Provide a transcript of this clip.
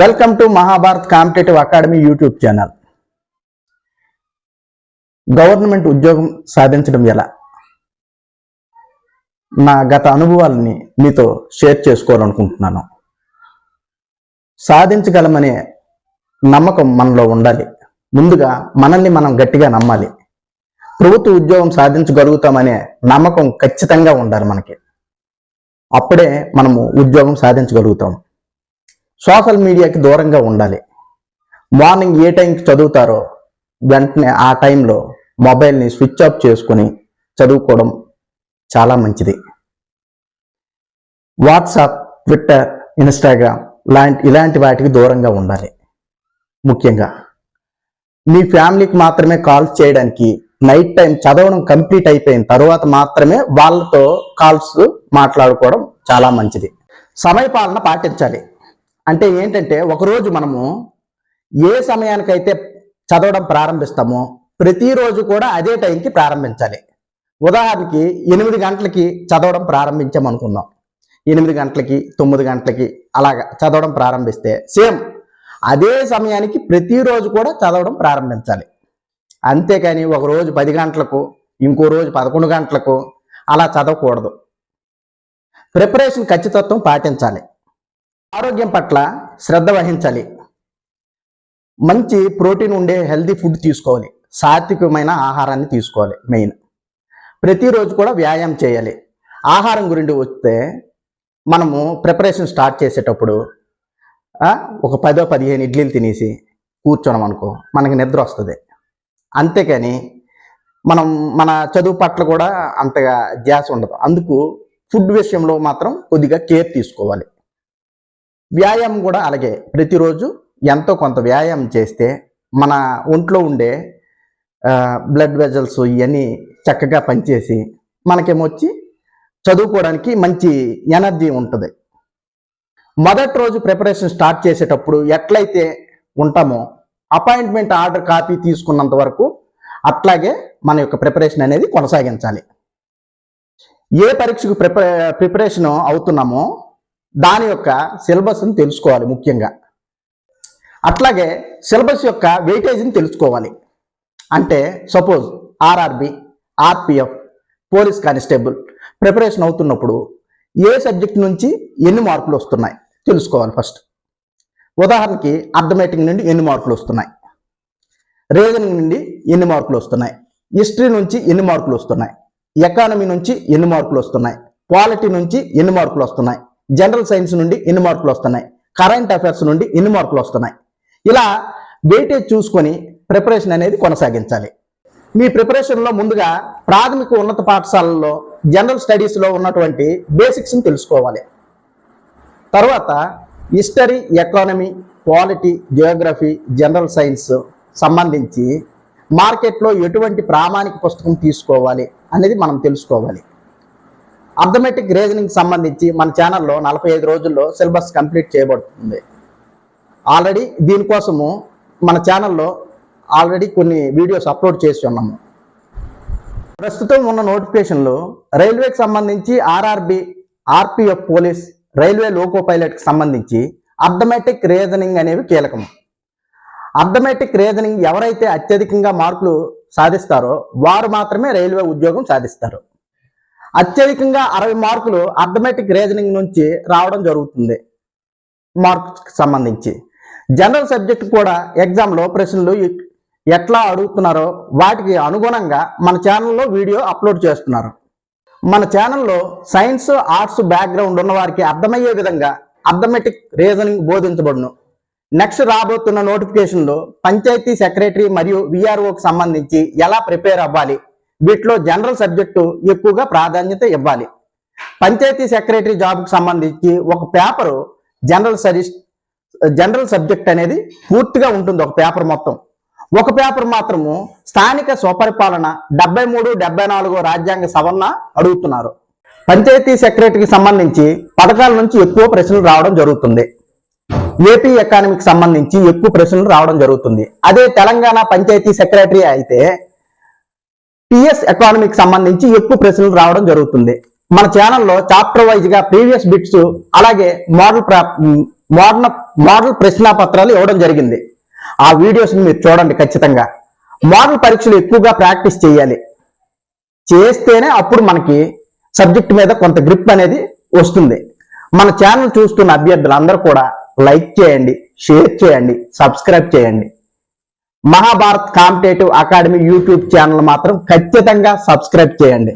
Welcome to Mahabharat competitive academy YouTube channel government ఉద్యోగం సాధించడం ఎలా? నా గత అనుభవాలని మీతో షేర్ చేసుకోవాలనుకుంటున్నాను. సాధించగలమనే నమ్మకం మనలో ఉండాలి. ముందుగా మనల్ని మనం గట్టిగా నమ్మాలి. ప్రభుత్వ ఉద్యోగం సాధించగలుగుతామనే నమ్మకం ఖచ్చితంగా ఉండాలి మనకి. అప్పుడే మనము ఉద్యోగం సాధించగలుగుతాం. సోషల్ మీడియాకి దూరంగా ఉండాలి. మార్నింగ్ ఏ టైంకి చదువుతారో వెంటనే ఆ టైంలో మొబైల్ని స్విచ్ ఆఫ్ చేసుకొని చదువుకోవడం చాలా మంచిది. వాట్సాప్ ట్విట్టర్ ఇన్స్టాగ్రామ్ లాంటి ఇలాంటి వాటికి దూరంగా ఉండాలి. ముఖ్యంగా మీ ఫ్యామిలీకి మాత్రమే కాల్స్ చేయడానికి నైట్ టైం చదవడం కంప్లీట్ అయిపోయిన తర్వాత మాత్రమే వాళ్ళతో కాల్స్ మాట్లాడుకోవడం చాలా మంచిది. సమయపాలన పాటించాలి. అంటే ఏంటంటే ఒకరోజు మనము ఏ సమయానికైతే చదవడం ప్రారంభిస్తామో ప్రతిరోజు కూడా అదే టైంకి ప్రారంభించాలి. ఉదాహరణకి ఎనిమిది గంటలకి చదవడం ప్రారంభించామనుకుందాం. ఎనిమిది గంటలకి తొమ్మిది గంటలకి అలాగా చదవడం ప్రారంభిస్తే సేమ్ అదే సమయానికి ప్రతిరోజు కూడా చదవడం ప్రారంభించాలి. అంతేకాని ఒక రోజు పది గంటలకు ఇంకో రోజు పదకొండు గంటలకు అలా చదవకూడదు. ప్రిపరేషన్ ఖచ్చితత్వం పాటించాలి. ఆరోగ్యం పట్ల శ్రద్ధ వహించాలి. మంచి ప్రోటీన్ ఉండే హెల్తీ ఫుడ్ తీసుకోవాలి. సాత్వికమైన ఆహారాన్ని తీసుకోవాలి. మెయిన్. ప్రతిరోజు కూడా వ్యాయామం చేయాలి. ఆహారం గురించి వస్తే మనము ప్రిపరేషన్ స్టార్ట్ చేసేటప్పుడు ఒక పదో పదిహేను ఇడ్లీలు తినేసి కూర్చోడం అనుకో మనకి నిద్ర వస్తుంది. అంతేకాని మనం మన చదువు పట్ల కూడా అంతగా ధ్యాస ఉండదు. అందుకు ఫుడ్ విషయంలో మాత్రం కొద్దిగా కేర్ తీసుకోవాలి. వ్యాయామం కూడా అలాగే. ప్రతిరోజు ఎంతో కొంత వ్యాయామం చేస్తే మన ఒంట్లో ఉండే బ్లడ్ వెజల్స్ ఇవన్నీ చక్కగా పనిచేసి మనకేమొచ్చి చదువుకోవడానికి మంచి ఎనర్జీ ఉంటుంది. మొదటి రోజు ప్రిపరేషన్ స్టార్ట్ చేసేటప్పుడు ఎట్లయితే ఉంటామో అపాయింట్మెంట్ ఆర్డర్ కాపీ తీసుకున్నంత వరకు అట్లాగే మన యొక్క ప్రిపరేషన్ అనేది కొనసాగించాలి. ఏ పరీక్షకు ప్రిప ప్రిపరేషన్ అవుతున్నామో దాని యొక్క సిలబస్ని తెలుసుకోవాలి ముఖ్యంగా. అట్లాగే సిలబస్ యొక్క వెయిటేజీని తెలుసుకోవాలి. అంటే suppose RRB RPF police constable preparation అవుతున్నప్పుడు ఏ సబ్జెక్ట్ నుంచి ఎన్ని మార్కులు వస్తున్నాయి తెలుసుకోవాలి ఫస్ట్ ఉదాహరణకి అర్థమేటింగ్ నుండి ఎన్ని మార్కులు వస్తున్నాయి? రీజనింగ్ నుండి ఎన్ని మార్కులు వస్తున్నాయి? హిస్టరీ నుంచి ఎన్ని మార్కులు వస్తున్నాయి? ఎకానమీ నుంచి ఎన్ని మార్కులు వస్తున్నాయి? క్వాలిటీ నుంచి ఎన్ని మార్కులు వస్తున్నాయి? జనరల్ సైన్స్ నుండి ఎన్ని మార్కులు వస్తున్నాయి? కరెంట్ అఫైర్స్ నుండి ఎన్ని మార్కులు వస్తున్నాయి? ఇలా వెయిటేజ్ చూసుకొని ప్రిపరేషన్ అనేది కొనసాగించాలి. మీ ప్రిపరేషన్లో ముందుగా ప్రాథమిక ఉన్నత పాఠశాలలో జనరల్ స్టడీస్లో ఉన్నటువంటి బేసిక్స్ని తెలుసుకోవాలి. తర్వాత history economy polity geography general science సంబంధించి మార్కెట్లో ఎటువంటి ప్రామాణిక పుస్తకం తీసుకోవాలి అనేది మనం తెలుసుకోవాలి. అర్థమెటిక్ రీజనింగ్ సంబంధించి మన ఛానల్లో నలభై ఐదు రోజుల్లో సిలబస్ కంప్లీట్ చేయబడుతుంది. ఆల్రెడీ దీనికోసము మన ఛానల్లో ఆల్రెడీ కొన్ని వీడియోస్ అప్లోడ్ చేసి ఉన్నాము. ప్రస్తుతం ఉన్న నోటిఫికేషన్లో రైల్వేకి సంబంధించి RRB RPF police railway loco పైలట్కి సంబంధించి అర్థమెటిక్ రీజనింగ్ అనేవి కీలకం అర్థమెటిక్ రీజనింగ్ ఎవరైతే అత్యధికంగా మార్కులు సాధిస్తారో వారు మాత్రమే రైల్వే ఉద్యోగం సాధిస్తారు. అత్యధికంగా అరవై మార్కులు అర్థమెటిక్ రీజనింగ్ నుంచి రావడం జరుగుతుంది. మార్క్స్కి సంబంధించి. జనరల్ సబ్జెక్ట్ కూడా ఎగ్జామ్లో ప్రశ్నలు ఎట్లా అడుగుతున్నారో వాటికి అనుగుణంగా మన ఛానల్లో వీడియో అప్లోడ్ చేస్తున్నారు. మన ఛానల్లో సైన్స్ ఆర్ట్స్ బ్యాక్గ్రౌండ్ ఉన్న వారికి అర్థమయ్యే విధంగా అర్థమెటిక్ రీజనింగ్ బోధించబడును. నెక్స్ట్ రాబోతున్న నోటిఫికేషన్లో పంచాయతీ సెక్రటరీ మరియు విఆర్ఓకి సంబంధించి ఎలా ప్రిపేర్ అవ్వాలి వీటిలో జనరల్ సబ్జెక్టు ఎక్కువగా ప్రాధాన్యత ఇవ్వాలి. పంచాయతీ సెక్రటరీ జాబ్కి సంబంధించి ఒక paper general studies general subject అనేది పూర్తిగా ఉంటుంది ఒక పేపర్ మొత్తం. ఒక పేపర్ మాత్రము స్థానిక స్వపరిపాలన డెబ్బై మూడు డెబ్బై నాలుగో రాజ్యాంగ సవరణ అడుగుతున్నారు. పంచాయతీ సెక్రటరీకి సంబంధించి పథకాల నుంచి ఎక్కువ ప్రశ్నలు రావడం జరుగుతుంది. ఏపీ ఎకానమీకి సంబంధించి ఎక్కువ ప్రశ్నలు రావడం జరుగుతుంది. అదే తెలంగాణ పంచాయతీ సెక్రటరీ అయితే పిఎస్ ఎకానమీకి సంబంధించి ఎక్కువ ప్రశ్నలు రావడం జరుగుతుంది. మన ఛానల్లో చాప్టర్ వైజ్గా ప్రీవియస్ బిట్స్ అలాగే మోడల్ మోడల్ మోడల్ ప్రశ్నాపత్రాలు ఇవ్వడం జరిగింది. ఆ వీడియోస్ మీరు చూడండి ఖచ్చితంగా. మోడల్ పరీక్షలు ఎక్కువగా ప్రాక్టీస్ చేయాలి. చేస్తేనే అప్పుడు మనకి సబ్జెక్ట్ మీద కొంత గ్రిప్ అనేది వస్తుంది. మన ఛానల్ చూస్తున్న అభ్యర్థులు కూడా లైక్ చేయండి షేర్ చేయండి సబ్స్క్రైబ్ చేయండి. Mahabharat competitive academy YouTube channel మాత్రం ఖచ్చితంగా సబ్స్క్రైబ్ చేయండి.